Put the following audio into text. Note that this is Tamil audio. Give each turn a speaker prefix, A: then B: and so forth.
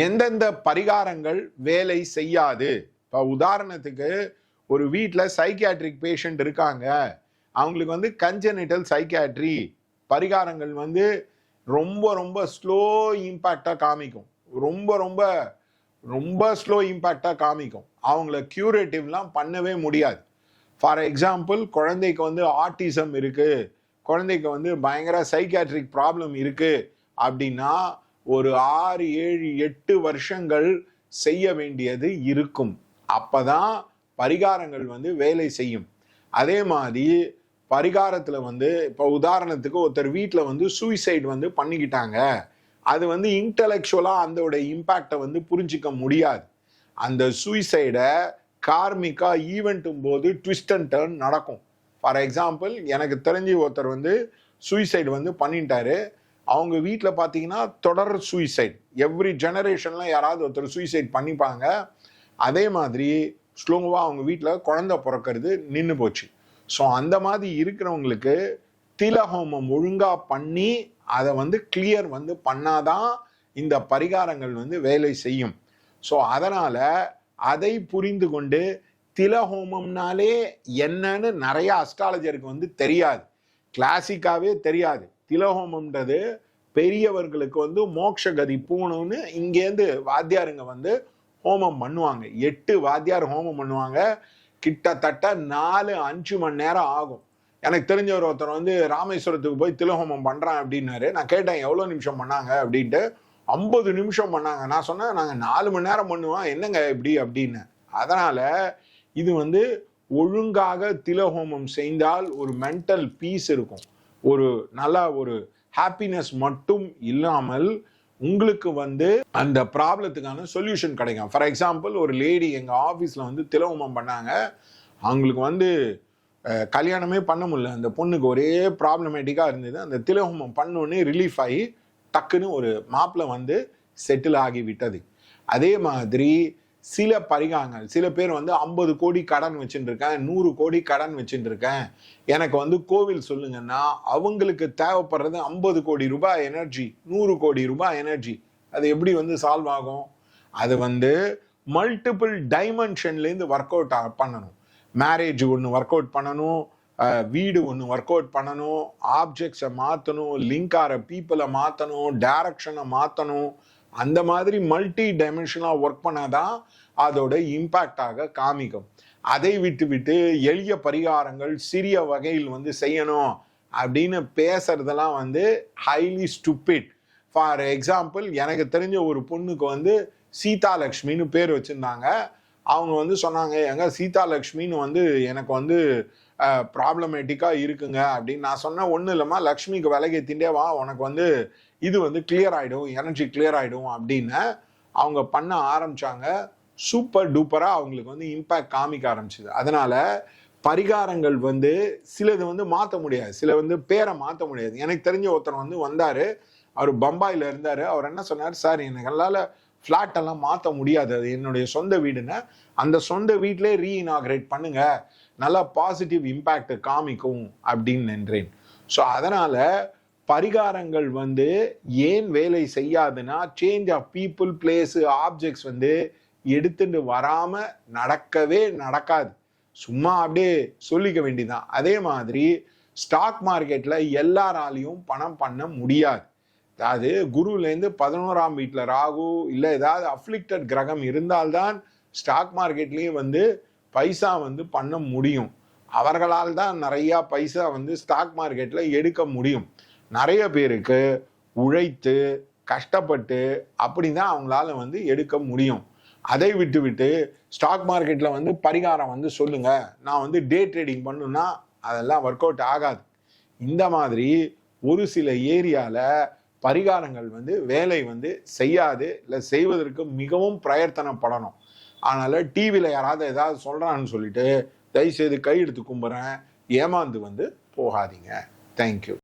A: எந்தெந்த பரிகாரங்கள் வேலை செய்யாது? இப்போ உதாரணத்துக்கு ஒரு வீட்டில் சைக்கியாட்ரிக் பேஷண்ட் இருக்காங்க. அவங்களுக்கு வந்து கஞ்சனிட்டல் சைக்கியாட்ரி பரிகாரங்கள் வந்து ரொம்ப ரொம்ப ஸ்லோ இம்பேக்டாக காமிக்கும். ரொம்ப ரொம்ப ரொம்ப ஸ்லோ இம்பேக்டாக காமிக்கும். அவங்கள கியூரேட்டிவ்லாம் பண்ணவே முடியாது. ஃபார் எக்ஸாம்பிள் குழந்தைக்கு வந்து ஆட்டிசம் இருக்குது குழந்தைக்கு வந்து பயங்கர சைக்கியாட்ரிக் ப்ராப்ளம் இருக்குது அப்படின்னா ஒரு ஆறு ஏழு எட்டு வருஷங்கள் செய்ய வேண்டியது இருக்கும். அப்பதான் பரிகாரங்கள் வந்து வேலை செய்யும். அதே மாதிரி பரிகாரத்துல வந்து இப்போ உதாரணத்துக்கு ஒருத்தர் வீட்டில் வந்து சூசைட் வந்து பண்ணிக்கிட்டாங்க. அது வந்து இன்டலெக்சுவலா அதோட இம்பேக்டை வந்து புரிஞ்சிக்க முடியாது. அந்த சூசைடை கார்மிக்கா ஈவெண்ட்டும் போது ட்விஸ்ட் அண்ட் டேர்ன் நடக்கும். ஃபார் எக்ஸாம்பிள் எனக்கு தெரிஞ்சு ஒருத்தர் வந்து சூசைட் வந்து பண்ணிட்டாரு. அவங்க வீட்டில் பார்த்தீங்கன்னா தொடர் சூசைட் எவ்ரி ஜெனரேஷன்லாம் யாராவது ஒருத்தர் சூசைட் பண்ணிப்பாங்க. அதே மாதிரி ஸ்லோவாக அவங்க வீட்டில் குழந்தை பிறக்கிறது நின்று போச்சு. ஸோ அந்த மாதிரி இருக்கிறவங்களுக்கு திலஹோமம் ஒழுங்காக பண்ணி அதை வந்து கிளியர் வந்து பண்ணாதான் இந்த பரிகாரங்கள் வந்து வேலை செய்யும். ஸோ அதனால் அதை புரிந்து கொண்டு திலஹோமம்னாலே என்னன்னு நிறைய அஸ்ட்ராலஜருக்கு வந்து தெரியாது. கிளாசிக்காவே தெரியாது. திலஹோமம்ன்றது பெரியவர்களுக்கு வந்து மோட்சகதி பூணுன்னு இங்கேருந்து வாத்தியாருங்க வந்து ஹோமம் பண்ணுவாங்க. எட்டு வாத்தியார் ஹோமம் பண்ணுவாங்க. கிட்டத்தட்ட நாலு அஞ்சு மணி நேரம் ஆகும். எனக்கு தெரிஞ்சவர் ஒருத்தர் வந்து ராமேஸ்வரத்துக்கு போய் திலஹோமம் பண்ணுறான் அப்படின்னாரு. நான் கேட்டேன் எவ்வளோ நிமிஷம் பண்ணாங்க? அப்படின்ட்டு ஐம்பது நிமிஷம் பண்ணாங்க. நான் சொன்னேன் நாங்கள் நாலு மணி நேரம் பண்ணுவோம். என்னங்க இப்படி? அப்படின்னு. அதனால் இது வந்து ஒழுங்காக திலஹோமம் செய்தால் ஒரு மென்டல் பீஸ் இருக்கும். ஒரு நல்ல ஒரு ஹாப்பினஸ் மட்டும் இல்லாமல் உங்களுக்கு வந்து அந்த ப்ராப்ளத்துக்கான சொல்யூஷன் கிடைக்கும். ஃபார் எக்ஸாம்பிள் ஒரு லேடி எங்கள் ஆஃபீஸில் வந்து திலஹோமம் பண்ணாங்க. அவங்களுக்கு வந்து கல்யாணமே பண்ண முடியல. அந்த பொண்ணுக்கு ஒரே ப்ராப்ளமேட்டிக்காக இருந்தது. அந்த திலஹோமம் பண்ணோன்னே ரிலீஃப் ஆகி டக்குன்னு ஒரு மாப்பிள்ளை வந்து செட்டில் ஆகி விட்டது. அதே மாதிரி சில பரிகாரங்கள் சில பேர் வந்து ஐம்பது கோடி கடன் வச்சுட்டுருக்கேன் நூறு கோடி கடன் வச்சுட்டுருக்கேன். எனக்கு வந்து கோவில் சொல்லுங்கன்னா அவங்களுக்கு தேவைப்படுறது ஐம்பது கோடி ரூபாய் எனர்ஜி நூறு கோடி ரூபாய் எனர்ஜி. அது எப்படி வந்து சால்வ் ஆகும்? அது வந்து மல்டிபிள் டைமென்ஷன்லேருந்து ஒர்க் அவுட் பண்ணணும். மேரேஜ் ஒன்று ஒர்க் அவுட் பண்ணணும் வீடு ஒன்று ஒர்க் அவுட் பண்ணணும் ஆப்ஜெக்ட்ஸை மாற்றணும் லிங்க் ஆகிற பீப்புளை மாற்றணும் டேரக்ஷனை மாற்றணும் அந்த மாதிரி மல்டி டைமென்ஷனாக ஒர்க் பண்ணாதான் அதோட இம்பேக்டாக காமிக்கும். அதை விட்டு விட்டு எளிய பரிகாரங்கள் சிறிய வகையில் வந்து செய்யணும் அப்படின்னு பேசுறதெல்லாம் வந்து ஹைலி ஸ்டூபிட் ஃபார் எக்ஸாம்பிள் எனக்கு தெரிஞ்ச ஒரு பொண்ணுக்கு வந்து சீதாலக்ஷ்மின்னு பேர் வச்சுருந்தாங்க. அவங்க வந்து சொன்னாங்க எங்க சீதாலக்ஷ்மின்னு வந்து எனக்கு வந்து ப்ராப்ளமேட்டிக்காக இருக்குங்க. அப்படின்னு நான் சொன்னேன் ஒன்றும் இல்லைம்மா லக்ஷ்மிக்கு விலகி திண்டேவா உனக்கு வந்து இது வந்து கிளியர் ஆகிடும் எனர்ஜி கிளியர் ஆகிடும் அப்படின்னு அவங்க பண்ண ஆரம்பித்தாங்க சூப்பர் டூப்பராக அவங்களுக்கு வந்து இம்பேக்ட் காமிக்க ஆரம்பிச்சிது. அதனால் பரிகாரங்கள் வந்து சிலது வந்து மாற்ற முடியாது. சில வந்து பேரை மாற்ற முடியாது. எனக்கு தெரிஞ்ச ஒருத்தர் வந்து வந்தார். அவர் பம்பாயில் இருந்தார். அவர் என்ன சொன்னார்? சார் எனக்கு என்னால் ஃப்ளாட் எல்லாம் மாற்ற முடியாது. அது என்னுடைய சொந்த வீடுன்னு. அந்த சொந்த வீட்டிலே ரீஇனாகிரேட் பண்ணுங்க. நல்லா பாசிட்டிவ் இம்பேக்டை காமிக்கும் அப்படின்னு நின்றேன். ஸோ அதனால் பரிகாரங்கள் வந்து ஏன் வேலை செய்யாதுன்னா change of people place objects வந்து எடுத்துட்டு வராமல் நடக்கவே நடக்காது. சும்மா அப்படியே சொல்லிக்க வேண்டியதுதான் அதே மாதிரி ஸ்டாக் மார்க்கெட்டில் எல்லாராலையும் பணம் பண்ண முடியாது. அதாவது குருலேருந்து பதினோராம் வீட்டில் ராகு இல்லை ஏதாவது அஃப்ளிக்டட் கிரகம் இருந்தால்தான் ஸ்டாக் மார்க்கெட்லேயும் வந்து பைசா வந்து பண்ண முடியும். அவர்களால் தான் நிறையா பைசா வந்து ஸ்டாக் மார்க்கெட்டில் எடுக்க முடியும். நிறைய பேருக்கு உழைத்து கஷ்டப்பட்டு அப்படி தான் அவங்களால வந்து எடுக்க முடியும். அதை விட்டு விட்டு ஸ்டாக் மார்க்கெட்டில் வந்து பரிகாரம் வந்து சொல்லுங்கள் நான் வந்து டே ட்ரேடிங் பண்ணுன்னா அதெல்லாம் ஒர்க் அவுட் ஆகாது. இந்த மாதிரி ஒரு சில ஏரியாவில் பரிகாரங்கள் வந்து வேலை வந்து செய்யாது. இல்லை செய்வதற்கு மிகவும் பிரயத்தனப்படணும். அதனால டிவியில் யாராவது ஏதாவது சொல்கிறான்னு சொல்லிட்டு தயவுசெய்து கையெடுத்து கும்புறேன். ஏமாந்து வந்து போகாதீங்க. தேங்க்யூ